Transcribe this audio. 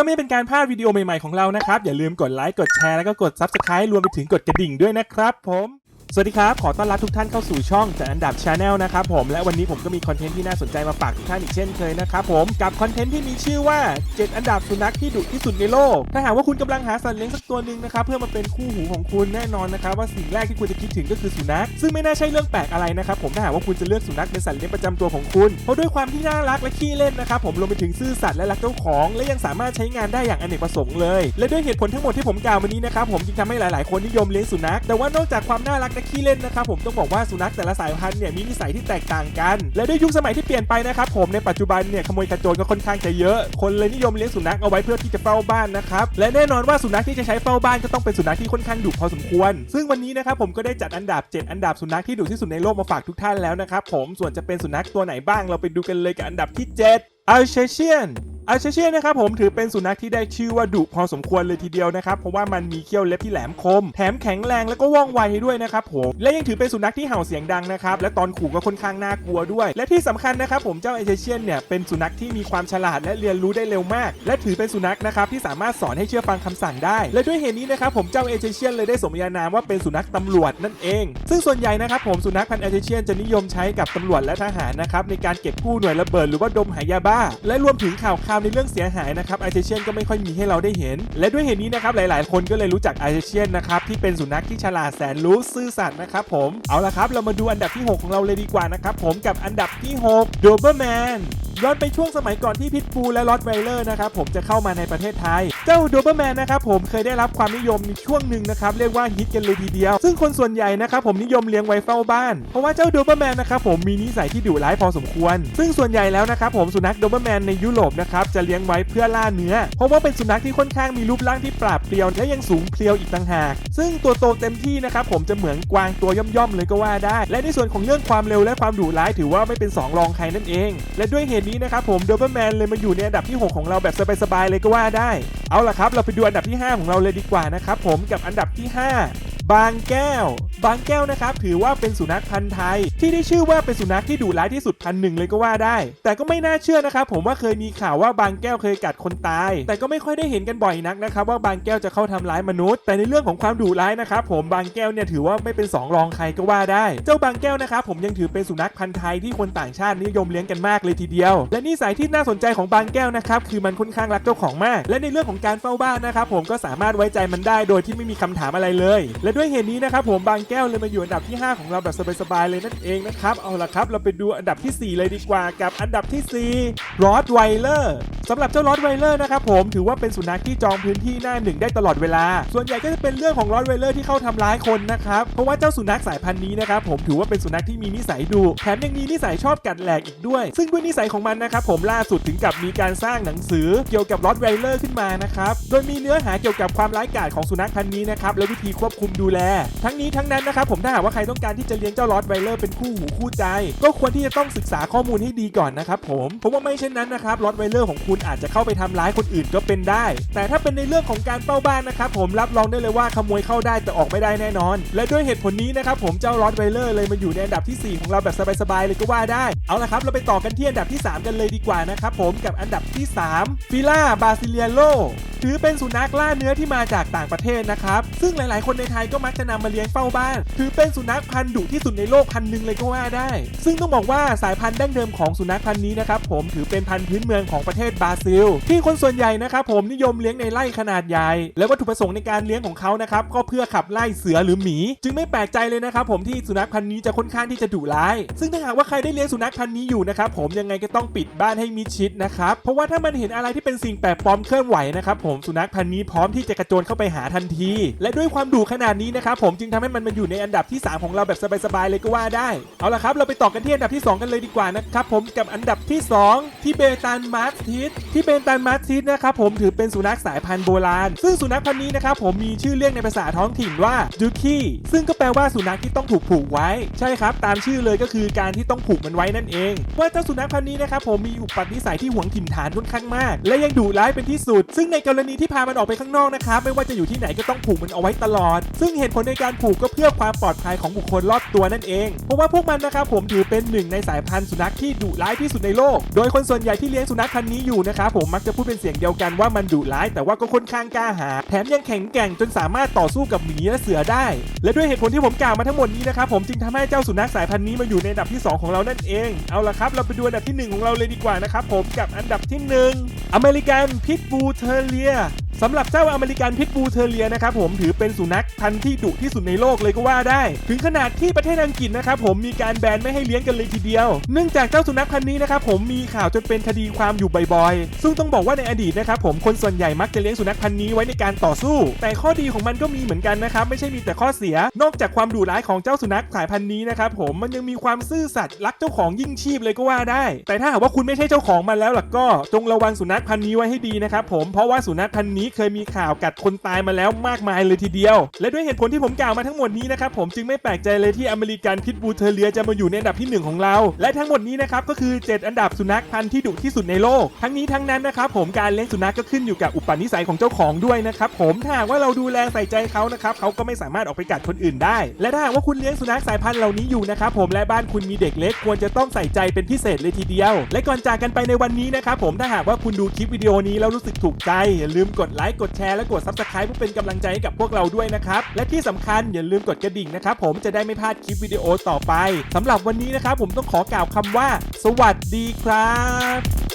พื่อไม่เป็นการพลาดวิดีโอใหม่ๆของเรานะครับ อย่าลืมกดไลค์กดแชร์แล้วก็กด Subscribe รวมไปถึงกดกระดิ่งด้วยนะครับผม สวัสดีครับ ขอต้อนรับทุกท่านเข้าสู่ช่องจัดอันดับ Channel นะครับผม และวันนี้ผมก็มีคอนเทนต์ที่น่าสนใจมาฝากทุกท่านอีกเช่นเคยนะครับผม กับคอนเทนต์ที่มีชื่อว่า 7 อันดับสุนัขที่ดุที่สุดในโลก ถ้าหากว่าคุณกำลังหาสัตว์เลี้ยงสักตัวหนึ่งนะครับ เพื่อมาเป็นคู่หูของคุณแน่นอนนะครับว่าสิ่งแรกที่คุณจะคิดถึงก็คือสุนัข ซึ่งไม่น่าใช่เรื่องแปลกอะไรนะครับผม ถ้าหากว่าคุณจะเลือกสุนัขเป็นสัตว์เลี้ยงประจำตัวของคุณ เพราะด้วยความที่น่ารักและขี้เล่นนะครับผมรวมไปถึงซื่อสัตย์และรักเจ้าของ และยังสามารถใช้งานได้อย่างอเนกประสงค์เลย และด้วยเหตุผลทั้งหมดที่ผมกล่าวมานี้นะครับผมจึงทำให้หลาย ๆ คนนิยมเลี้ยงสุนัขแต่ว่านอกจากความน่ารักและขี้เล่นนะครับผมต้องบอกว่าสุนัขแต่ละสายพันธุ์เนี่ยมีนิสัยที่แตกต่างกัน และด้วยยุคสมัยที่เปลี่ยนไปนะครับผมในปัจจุบันเนี่ยขโมยขโจรก็ค่อนข้างจะเยอะ คนเลยนิยมเลี้ยงสุนัขเอาไว้เพื่อที่จะเฝ้าบ้านนะครับและแน่นอนว่าสุนัขที่จะใช้เฝ้าบ้านก็ต้องเป็นสุนัขที่ค่อนข้างดุพอสมควร ซึ่งวันนี้นะครับผมก็ได้จัดอันดับ 7 อันดับสุนัขที่ดุที่สุดในโลกมาฝากทุกท่านแล้วนะครับผมส่วนจะเป็นสุนัขตัวไหนบ้างเราไปดูกันเลยกับอันดับที่ 7 a l s a t i a n อาเชเชียนะครับผมถือเป็นสุนัขที่ได้ชื่อว่าดุพอสมควรเลยทีเดียวนะครับ เพราะว่ามันมีเขี้ยวเล็บที่แหลมคม แถมแข็งแรงแล้วก็ว่องไวด้วยนะครับผม และยังถือเป็นสุนัขที่เห่าเสียงดังนะครับ และตอนขู่ก็ค่อนข้างน่ากลัวด้วย และที่สำคัญนะครับผมเจ้าเอเชเชียนเนี่ยเป็นสุนัขที่มีความฉลาดและเรียนรู้ได้เร็วมาก และถือเป็นสุนัขนะครับที่สามารถสอนให้เชื่อฟังคำสั่งได้ และด้วยเหตุนี้นะครับผมเจ้าเอเชเชียนเลยได้สมญานามว่าเป็นสุนัขตำรวจนั่นเอง ซึ่งส่วนใหญ่นะครับผมสุนัขพันธุ์เอเชเชียนจะนิยมใช้กับตำรวจและทหารนะครับในการเก็บกู้หน่วยระเบิดหรือว่าดมหายาบ้า และรวมถึงข่าวคราวในเรื่องเสียหายนะครับไอเซเชียนก็ไม่ค่อยมีให้เราได้เห็น และด้วยเหตุนี้นะครับหลายๆ คนก็เลยรู้จักไอเซเชียนนะครับที่เป็นสุนัขที่ฉลาดแสนรู้ซื่อสัตย์นะครับผมเอาละครับเรามาดูอันดับที่ 6 ของเราเลยดีกว่านะครับผมกับอันดับที่6 d o b e r m a n ย้อนไปช่วงสมัยก่อนที่พิทบูและลอตไวเลอร์นะครับผมจะเข้ามาในประเทศไทย เจ้าโดเบอร์แมนนะครับผมเคยได้รับความนิยมในช่วงหนึ่งนะครับเรียกว่าฮิตกันเลยทีเดียว ซึ่งคนส่วนใหญ่นะครับผมนิยมเลี้ยงไว้เฝ้าบ้าน เพราะว่าเจ้าโดเบอร์แมนนะครับผมมีนิสัยที่ดุร้ายพอสมควร ซึ่งส่วนใหญ่แล้วนะครับผมสุนัขโดเบอร์แมนในยุโรปนะครับจะเลี้ยงไว้เพื่อล่าเนื้อ เพราะว่าเป็นสุนัขที่ค่อนข้างมีรูปร่างที่ปราบเปรียวและยังสูงเพรียวอีกต่างหาก ซึ่งตัวโตเต็มที่นะครับผมจะเหมือนกวางตัวย่อมๆเลยก็ว่าได้ และในส่วนของเรื่องความเร็วและความดุร้ายถือว่าไม่เป็นสองรองใครนั่นเอง และด้วยเหตุนี้นะครับผมโดเบอร์แมนเลยมาอยู่ในอันดับที่ 6 ของเราแบบสบายๆเลยก็ว่าได้ เอาล่ะครับ เราไปดูอันดับที่ 5 ของเราเลยดีกว่านะครับผมกับอันดับที่ 5 บางแก้ว บางแก้วนะครับถือว่าเป็นสุนัขพันธุ์ไทย ที่ได้ชื่อว่าเป็นสุนัขที่ดุร้ายที่สุดพันหนึ่งเลยก็ว่าได้ แต่ก็ไม่น่าเชื่อนะครับผมว่าเคยมีข่าวว่าบางแก้วเคยกัดคนตาย แต่ก็ไม่ค่อยได้เห็นกันบ่อยนักนะครับว่าบางแก้วจะเข้าทำร้ายมนุษย์ แต่ในเรื่องของความดุร้ายนะครับผมบางแก้วเนี่ยถือว่าไม่เป็นสองรองใครก็ว่าได้ เจ้าบางแก้วนะครับผมยังถือเป็นสุนัขพันธุ์ไทยที่คนต่างชาตินิยมเลี้ยงกันมากเลยทีเดียว และนิสัยที่น่าสนใจของบางแก้วนะครับคือมันค่อนข้างรักเจ้าของมาก และในเรื่องของการเฝ้าบ้านนะครับผมก็สามารถไว้ใจมันได้โดยที่ไม่มีคำถามอะไรเลย และด้วยเหตุนี้นะครับผมบางแก้วเลยมาอยู่อันดับที่ 5 ของเราแบบสบายๆเลยนั่นเองนะครับ เอาละครับ เราไปดูอันดับทีสี่4 เลยดีกว่ากับอันดับที่4รอดไวเลอร์ สำหรับเจ้ารอดไวเลอร์นะครับผมถือว่าเป็นสุนัขที่จองพื้นที่หน้าหนึ่งได้ตลอดเวลา ส่วนใหญ่ก็จะเป็นเรื่องของรอดไวเลอร์ที่เข้าทำร้ายคนนะครับเพราะว่าเจ้าสุนัขสายพันธุ์นี้นะครับผมถือว่าเป็นสุนัขที่มีนิสัยดุแถมยังมีนิสัยชอบกัดแหลกอีกด้วย ซึ่งด้วยนิสัยของมันนะครับผมล่าสุดถึงกับมีการสร้างหนังสือเกี่ยวกับรอดไวเลอร์ขึ้นมานะครับโดยมีเนื้อหาเกี่ยวกับความร้ายกาจของสุนัขพันธุ์นี้นะครับและวิธีควบคุมดูแล ทั้งนี้ทั้งนั้นนะครับผมถ้าหากว่าใครต้องการที่จะเลี้ยงเจ้ารอดไวเลอร์เป็นคู่หูคู่ใจ ก็ควรที่จะต้องศึกษาข้อมูลให้ดีก่อนนะครับผมเพราะว่าไม่เช่นนั้นนะครับรอดไวเลอร์ของคุณอาจจะเข้าไปทำร้ายคนอื่นก็เป็นได้ แต่ถ้าเป็นในเรื่องของการเฝ้าบ้านนะครับผมรับรองได้เลยว่าขโมยเข้าได้แต่ออกไม่ได้แน่นอน และด้วยเหตุผลนี้นะครับผมเจ้ารอดไวเลอร์เลยมาอยู่ในอันดับที่ 4 ของเราแบบสบายๆเลยก็ว่าได้ เอาละครับเราไปต่อกันที่อันดับที่ 3 กันเลยดีกว่านะครับผมกับอันดับที่ 3 ฟิล่าบาซิเลียโลถือเป็นสุนัขล่าเนื้อที่มาจากต่างประเทศนะครับ ซึ่งหลายๆ คนในไทยก็มักจะนำมาเลี้ยงเฝ้าบ้าน ถือเป็นสุนัขพันธุ์ดุที่สุดในโลกพันธุ์หนึ่งเลยก็ว่าได้ ซึ่งต้องบอกว่าสายพันธุ์ดั้งเดิมของสุนัขพันธุ์นี้นะครับผมถือเป็นพันธุ์พื้นเมืองของประเทศบราซิล ที่คนส่วนใหญ่นะครับผมนิยมเลี้ยงในไร่ขนาดใหญ่ และวัตถุประสงค์ในการเลี้ยงของเขานะครับก็เพื่อขับไล่เสือหรือหมี จึงไม่แปลกใจเลยนะครับผมที่สุนัขพันธุ์นี้จะค่อนข้างที่จะดุร้าย ซึ่งถ้าหากว่าใครได้เลี้ยงสุนัขพันธุ์นี้อยู่นะครับผมยังไงก็ต้องปิดบ้านให้มิดชิดนะครับเพราะว่าถ้ามันเห็นอะไรที่เป็นสิ่งแปลกปลอมเคลื่อนไหวนะครับผมสุนัขพันธุ์นี้พร้อมที่จะกระโจนเข้าไปหาทันที และด้วยความดุขนาดนี้นะครับผมจึงทำให้มันมาอยู่ในอันดับที่ 3 ของเราแบบสบายๆเลยก็ว่าได้เอาละครับเราไปต่อกันที่อันดับที่ 2 กันเลยดีกว่านะครับผมกับอันดับที่ 2 ที่เบตันมาร์ทิสที่เบตันมาร์ทิสนะครับผมถือเป็นสุนัขสายพันธุ์โบราณ ซึ่งสุนัขพันธุ์นี้นะครับผมมีชื่อเรียกในภาษาท้องถิ่นว่าจูคีซึ่งก็แปลว่าสุนัขที่ต้องถูกผูกไว้ ใช่ครับ ตามชื่อเลยก็คือการที่ต้องผูกมันไว้นั่นเอง ว่าเจ้าสุนัขพันธุ์นี้นะครับผมมีอุปนิสัยที่หวงถิ่นฐานค่อนข้างมาก และยังดุร้ายเป็นที่สุด ซึ่งในกรณีที่พามันออกไปข้างนอกนะครับไม่ว่าจะอยู่ที่ไหนก็ต้องผูกมันเอาไว้ตลอด ซึ่งเหตุผลในการผูกก็เพื่อความปลอดภัยของบุคคลรอบตัวนั่นเอง เพราะว่าพวกมันนะครับผมถือเป็นหนึ่งในสายพันธุ์สุนัขที่ดุร้ายที่สุดในโลก โดยคนส่วนใหญ่ที่เลี้ยงสุนัขพันธุ์นี้อยู่นะครับผมมักจะพูดเป็นเสียงเดียวกันว่ามันดุร้าย แต่ว่าก็ค่อนข้างกล้าหาญแถมยังแข็งแกร่งจนสามารถต่อสู้กับหมีและเสือได้ และด้วยเหตุผลที่ผมกล่าวมาทั้งหมดนี้นะครับผมจึงทำให้เจ้าสุนัขสายพันธุ์นี้มาอยู่ในอันดับที่ 2 ของเรานั่นเองเอาละครับเราไปดูอันดับที่ 1 ของเราเลยดีกว่านะครับผมกับอันดับที่ 1 อเมริกันพิทบูเทเลีย สำหรับเจ้าอเมริกันพิทบูเทเลียนะครับผมถือเป็นสุนัขพันธุ์ที่ดุที่สุดในโลกเลยก็ว่าได้ ถึงขนาดที่ประเทศอังกฤษนะครับผมมีการแบนไม่ให้เลี้ยงกันเลยทีเดียว เนื่องจากเจ้าสุนัขพันธุ์นี้นะครับผมมีข่าวจนเป็นคดีความอยู่บ่อยๆ ซึ่งต้องบอกว่าในอดีตนะครับผมคนส่วนใหญ่มักจะเลี้ยงสุนัขพันธุ์นี้ไว้ในการต่อสู้ แต่ข้อดีของมันก็มีเหมือนกันนะครับไม่ใช่มีแต่ข้อเสีย นอกจากความดุร้ายของเจ้าสุนัขสายพันธุ์นี้นะครับผมมันยังมีความซื่อสัตย์รักเจ้าของยิ่งชีพเลยก็ว่าได้ แต่ถ้าหากว่าคุณไม่ใช่เจ้าของมันแล้วล่ะก็ จงระวังสุนัขพันธุ์นี้ไว้ให้ดีนะครับผมเพราะว่าสุนัขพันธุ์นี้เคยมีข่าวกัดคนตายมาแล้วมากมายเลยทีเดียว และด้วยเหตุผลที่ผมกล่าวมาทั้งหมดนี้นะครับผมจึงไม่แปลกใจเลยที่อเมริกันพิทบูเทอเลียจะมาอยู่ในอันดับที่หนึ่งของเรา และทั้งหมดนี้นะครับก็คือ 7 อันดับสุนัขพันธุ์ที่ดุที่สุดในโลก ทั้งนี้ทั้งนั้นนะครับผมการเลี้ยงสุนัขก็ขึ้นอยู่กับอุปนิสัยของเจ้าของด้วยนะครับผมถ้าหากว่าเราดูแลใส่ใจเขานะครับเขาก็ไม่สามารถออกไปกัดคนอื่นได้ และถ้าหากว่าคุณเลี้ยงสุนัขสายพันธุ์เหล่านี้อยู่นะครับผมและบ้านคุณมีเด็กเล็กควรจะต้องใส่ใจเป็นพิเศษเลยทีเดียว และก่อนจากกันไปในวันนี้นะครับผมถ้าหากว่าคุณดูคลิปวิดีโอนี้แล้วรู้สึกถูกใจอย่าลืมกดไลค์กดแชร์และกด subscribe เพื่อเป็นกำลังใจให้กับพวกเราด้วยนะครับ และที่สำคัญอย่าลืมกดกระดิ่งนะครับ ผมจะได้ไม่พลาดคลิปวิดีโอต่อไปสำหรับวันนี้นะครับผมต้องขอกล่าวคำว่า สวัสดีครับ